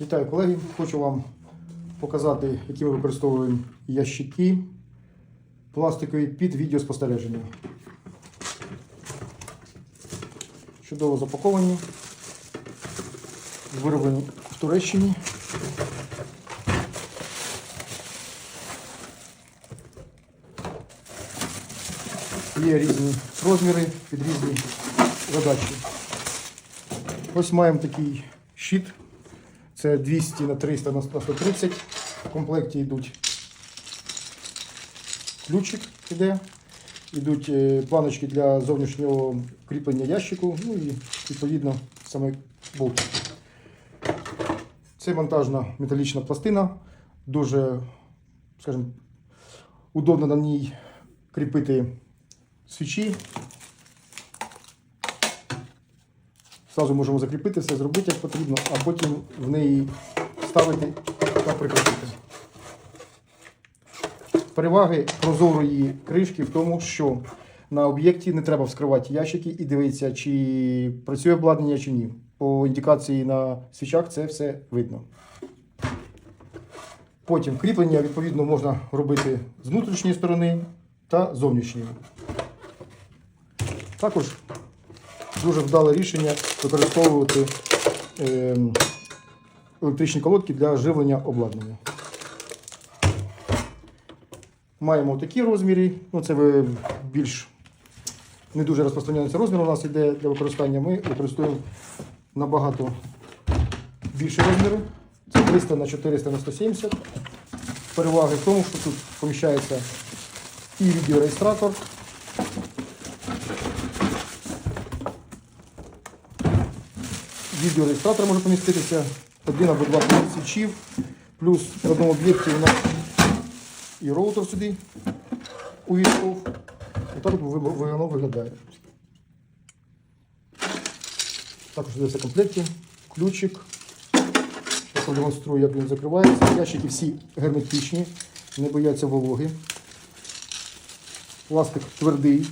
Вітаю колеги! Хочу вам показати, які ми використовуємо ящики пластикові під відеоспостереження. Чудово запаковані, вироблені в Туреччині. Є різні розміри під різні задачі. Ось маємо такий щит. Це 200 на 300 на 130. В комплекті йдуть ключик іде, йдуть е, планочки для зовнішнього кріплення ящику, ну і відповідно саме болт. Це монтажна металічна пластина, дуже, скажімо, удобно на ній кріпити свічі. Зразу можемо закріпити, все зробити як потрібно, а потім в неї ставити та прикрутити. Переваги прозорої кришки в тому, що на об'єкті не треба вскривати ящики і дивитися, чи працює обладнання, чи ні. По індикації на свічах це все видно. Потім кріплення, відповідно, можна робити з внутрішньої сторони та зовнішньої. Також дуже вдале рішення використовувати е, електричні колодки для живлення обладнання. Маємо такі розміри, ну це більш не дуже розпространений розмір у нас йде для використання. Ми використовуємо набагато більші розміри. Це 300 на 400 на 170. Переваги в тому, що тут поміщається і відеореєстратор, відеореєстратор може поміститися, один або два свічів, плюс в одному об'єкті у нас і роутер сюди увійшов. Отак от воно виглядає. Також в комплекті, ключик. Я продемонструю, як він закривається. Ящики всі герметичні, не бояться вологи. Пластик твердий.